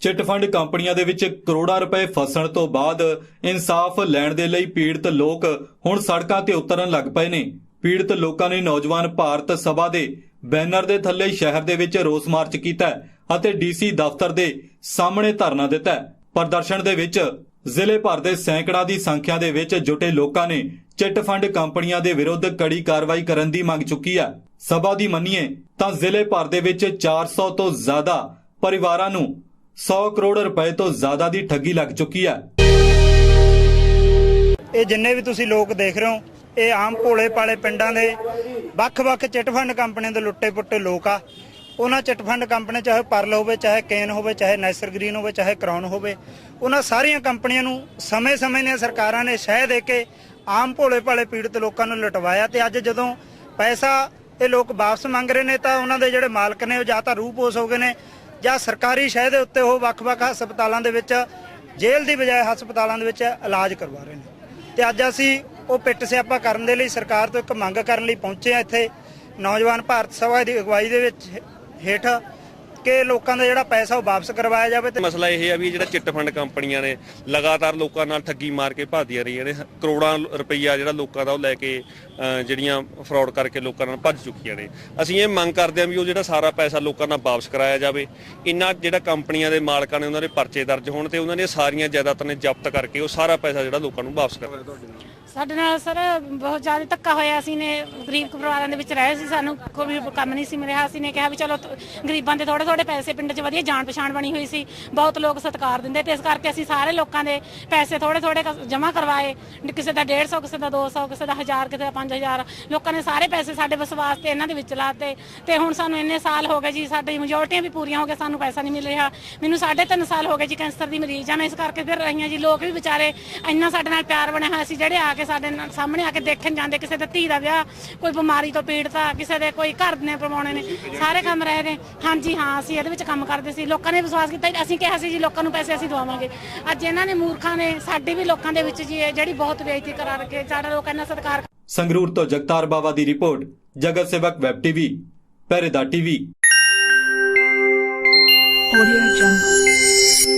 Chit fund ਕੰਪਨੀਆਂ ਦੇ ਵਿੱਚ ਕਰੋੜਾਂ ਰੁਪਏ ਫਸਣ ਤੋਂ ਬਾਅਦ ਇਨਸਾਫ ਲੈਣ ਦੇ ਲਈ ਪੀੜਤ ਲੋਕ ਹੁਣ ਸੜਕਾਂ ਤੇ ਉਤਰਨ ਲੱਗ ਪਏ ਨੇ। ਪੀੜਤ ਲੋਕਾਂ ਨੇ ਨੌਜਵਾਨ ਭਾਰਤ ਸਭਾ ਦੇ ਬੈਨਰ ਦੇ ਥੱਲੇ ਸ਼ਹਿਰ ਦੇ ਵਿੱਚ ਰੋਸ ਮਾਰਚ ਕੀਤਾ ਅਤੇ ਡੀਸੀ ਦਫ਼ਤਰ ਦੇ ਸਾਹਮਣੇ ਧਰਨਾ ਦਿੱਤਾ ਪ੍ਰਦਰਸ਼ਨ ਦੇ ਵਿੱਚ ਜ਼ਿਲ੍ਹੇ ਭਰ ਦੇ ਸੈਂਕੜਾ ਦੀ ਸੰਖਿਆ ਦੇ ਵਿੱਚ ਜੁਟੇ ਲੋਕਾਂ ਨੇ ਚਿੱਟ ਫੰਡ ਕੰਪਨੀਆਂ ਦੇ ਵਿਰੁੱਧ ਕੜੀ ਕਾਰਵਾਈ ਕਰਨ ਦੀ ਮੰਗ ਚੁੱਕੀ ਹੈ। ਸਭਾ ਦੀ ਮੰਨੀਏ ਤਾਂ ਜ਼ਿਲ੍ਹੇ ਭਰ ਦੇ ਵਿੱਚ 400 ਤੋਂ ਜ਼ਿਆਦਾ ਪਰਿਵਾਰਾਂ ਨੂੰ 100 ਕਰੋੜ ਰੁਪਏ ਤੋਂ ਜ਼ਿਆਦਾ ਦੀ ਠੱਗੀ ਲੱਗ ਚੁੱਕੀ ਹੈ। ਇਹ ਜਿੰਨੇ ਵੀ ਤੁਸੀਂ ਲੋਕ ਦੇਖ ਰਹੇ ਹੋ, ਇਹ ਆਮ ਭੋਲੇ ਪਾਲੇ ਪਿੰਡਾਂ ਦੇ ਵੱਖ-ਵੱਖ ਚਿੱਟ ਫੰਡ ਕੰਪਨੀਆਂ ਦੇ ਲੁੱਟੇ ਪੁੱਟੇ ਲੋਕ ਆ। ਉਹਨਾਂ ਚਿੱਟ ਫੰਡ ਕੰਪਨੀ ਚਾਹੇ ਪਰਲ ਹੋਵੇ, ਚਾਹੇ ਕੇਨ ਹੋਵੇ, ਚਾਹੇ ਨੈਸਰ ਗ੍ਰੀਨ ਹੋਵੇ, ਚਾਹੇ ਕਰਾਉਨ ਹੋਵੇ, ਉਹਨਾਂ ਸਾਰੀਆਂ ਕੰਪਨੀਆਂ ਨੂੰ ਸਮੇਂ-ਸਮੇਂ ਦੀਆਂ ਸਰਕਾਰਾਂ ਨੇ ਸ਼ਹਿ ਦੇ ਕੇ ਆਮ ਭੋਲੇ ਭਾਲੇ ਪੀੜਤ ਲੋਕਾਂ ਨੂੰ ਲੁਟਵਾਇਆ ਤੇ ਅੱਜ ਜਦੋਂ ਪੈਸਾ ਇਹ ਲੋਕ ਵਾਪਸ ਮੰਗ ਰਹੇ ਨੇ ਤਾਂ ਉਹਨਾਂ ਦੇ ਜਿਹੜੇ ਮਾਲਕ ਨੇ ਉਹ ਜਾਂ ਤਾਂ ਰੂਪੋਸ ਹੋ ਗਏ ਨੇ ਜਾਂ ਸਰਕਾਰੀ ਸ਼ਹਿ ਦੇ ਉੱਤੇ ਉਹ ਵੱਖ-ਵੱਖ ਹਸਪਤਾਲਾਂ ਦੇ ਵਿੱਚ ਜੇਲ੍ਹ ਦੀ ਬਜਾਏ ਹਸਪਤਾਲਾਂ ਦੇ ਵਿੱਚ ਇਲਾਜ ਕਰਵਾ ਰਹੇ ਨੇ। ਤੇ ਅੱਜ ਅਸੀਂ ਉਹ ਪਿੱਟ ਸਿਆਪਾ ਕਰਨ ਦੇ ਲਈ ਸਰਕਾਰ ਤੋਂ ਇੱਕ ਮੰਗ ਕਰਨ ਲਈ ਪਹੁੰਚੇ ਆ ਇੱਥੇ। ਨੌਜਵਾਨ ਭਾਰਤ ਸਭਾ ਦੀ ਅਗਵਾਈ ਦੇ ਵਿੱਚ ਹੇਠ ਕਿ ਲੋਕਾਂ ਦਾ ਜਿਹੜਾ ਪੈਸਾ ਉਹ ਵਾਪਸ ਕਰਵਾਇਆ ਜਾਵੇ ਤੇ ਮਸਲਾ ਇਹ ਹੈ ਵੀ ਜਿਹੜਾ ਚਿੱਟ ਫੰਡ ਕੰਪਨੀਆਂ ਨੇ ਲਗਾਤਾਰ ਲੋਕਾਂ ਨਾਲ ਠੱਗੀ ਮਾਰ ਕੇ ਭਾਦੀਆਂ ਰਹੀਆਂ ਨੇ, ਕਰੋੜਾਂ ਰੁਪਈਆ ਜਿਹੜਾ ਲੋਕਾਂ ਦਾ ਉਹ ਲੈ ਕੇ ਜਿਹੜੀਆਂ ਫਰਾਡ ਕਰਕੇ ਲੋਕਾਂ ਨਾਲ ਭੱਜ ਚੁੱਕੀਆਂ ਨੇ। ਅਸੀਂ ਇਹ ਮੰਗ ਕਰਦੇ ਹਾਂ ਵੀ ਉਹ ਜਿਹੜਾ ਸਾਰਾ ਪੈਸਾ ਲੋਕਾਂ ਨਾਲ ਵਾਪਸ ਕਰਾਇਆ ਜਾਵੇ। ਇਹਨਾਂ ਜਿਹੜਾ ਕੰਪਨੀਆਂ ਦੇ ਮਾਲਕਾਂ ਨੇ ਉਹਨਾਂ ਦੇ ਪਰਚੇ ਦਰਜ ਹੋਣ ਤੇ ਉਹਨਾਂ ਦੀਆਂ ਸਾਰੀਆਂ ਜਾਇਦਾਦਾਂ ਨੇ ਜ਼ਬਤ ਕਰਕੇ ਉਹ ਸਾਰਾ ਪੈਸਾ ਜਿਹੜਾ ਲੋਕਾਂ ਨੂੰ ਵਾਪਸ ਕਰਾਇਆ ਸਾਡੇ ਨਾਲ ਸਰ ਬਹੁਤ ਜ਼ਿਆਦਾ ਧੱਕਾ ਹੋਇਆ ਅਸੀਂ ਨੇ ਗਰੀਬ ਪਰਿਵਾਰਾਂ ਦੇ ਵਿੱਚ ਰਹੇ ਸੀ ਸਾਨੂੰ, ਕੋਈ ਵੀ ਕੰਮ ਨਹੀਂ ਸੀ ਮਿਲਿਆ, ਅਸੀਂ ਨੇ ਕਿਹਾ ਵੀ ਚਲੋ ਤ- ਗਰੀਬਾਂ ਦੇ ਥੋੜੇ ਥੋੜੇ ਪੈਸੇ ਪਿੰਡ 'ਚ ਵਧੀਆ ਜਾਣ ਪਛਾਣ ਬਣੀ ਹੋਈ ਸੀ, ਬਹੁਤ ਲੋਕ ਸਤਿਕਾਰ ਦਿੰਦੇ ਤੇ ਇਸ ਕਰਕੇ ਅਸੀਂ ਸਾਰੇ ਲੋਕਾਂ ਦੇ ਪੈਸੇ ਥੋੜੇ ਥੋੜੇ ਜਮ੍ਹਾਂ ਕਰਵਾਏ, ਕਿਸੇ ਦਾ 150 ਕਿਸੇ ਦਾ 200 ਕਿਸੇ ਦਾ 1000 ਕਿਸੇ ਦਾ 5000 ਲੋਕਾਂ ਨੇ ਸਾਰੇ ਪੈਸੇ ਸਾਡੇ ਵਿਸ਼ਵਾਸ ਤੇ ਇਹਨਾਂ ਦੇ ਵਿੱਚ ਲਾਤੇ ਤੇ ਹੁਣ ਸਾਨੂੰ ਇੰਨੇ ਸਾਲ ਹੋ ਗਏ ਜੀ, ਸਾਡੀ ਮੈਜੋਰਟੀਆਂ ਵੀ ਪੂਰੀਆਂ ਹੋ ਗਈਆਂ, ਸਾਨੂੰ ਪੈਸਾ ਨਹੀਂ ਮਿਲ ਰਿਹਾ, ਮੈਨੂੰ 3.5 ਸਾਲ ਹੋ ਗਏ ਜੀ ਕੈਂਸਰ ਦੀ ਮਰੀਜ਼ ਆ, ਮੈਂ ਇਸ ਕਰਕੇ ਫਿਰ ਰਹੀਆਂ ਜੀ, ਲੋਕ ਵੀ ਵਿਚਾਰੇ ਇੰਨਾ ਸਾਡੇ ਨਾਲ ਪਿਆਰ ਬਣਿਆ ਹੋਇਆ ਸੀ, ਜਿਹੜੇ ਆ ਕੇ ਸਾਡੇ ਨਾਲ ਸਾਹਮਣੇ ਆ ਕੇ ਦੇਖਣ ਜਾਂਦੇ ਕਿਸੇ ਦੇ ਧੀ ਦਾ ਵਿਆਹ ਕੋਈ ਬਿਮਾਰੀ ਤੋਂ ਪੀੜਤ ਆ ਕਿਸੇ ਦੇ ਕੋਈ ਘਰ ਨੇ ਪ੍ਰਵਾਉਣੇ ਨੇ ਸਾਰੇ ਕੰਮ ਰਹੇ ਨੇ। ਹਾਂਜੀ ਹਾਂ ਅਸੀਂ ਇਹਦੇ ਵਿੱਚ ਕੰਮ ਕਰਦੇ ਸੀ। ਲੋਕਾਂ ਨੇ ਵਿਸ਼ਵਾਸ ਕੀਤਾ ਅਸੀਂ ਕਿਹਾ ਸੀ ਜੀ ਲੋਕਾਂ ਨੂੰ ਪੈਸੇ ਅਸੀਂ ਦਵਾਵਾਂਗੇ। ਅੱਜ ਇਹਨਾਂ ਨੇ ਮੂਰਖਾਂ ਨੇ ਸਾਡੀ ਵੀ ਲੋਕਾਂ ਦੇ ਵਿੱਚ ਜੀ ਜਿਹੜੀ ਬਹੁਤ ਬੇਇੱਜ਼ਤੀ ਕਰਾ ਰੱਖੇ ਸਾਡਾ ਲੋਕਾਂ ਨਾਲ ਸਤਿਕਾਰ ਸੰਗਰੂਰ ਤੋਂ ਜਗਤਾਰ ਬਾਵਾ ਦੀ report Jagat Sewak web TV Pehredar TV. Audio Jungle.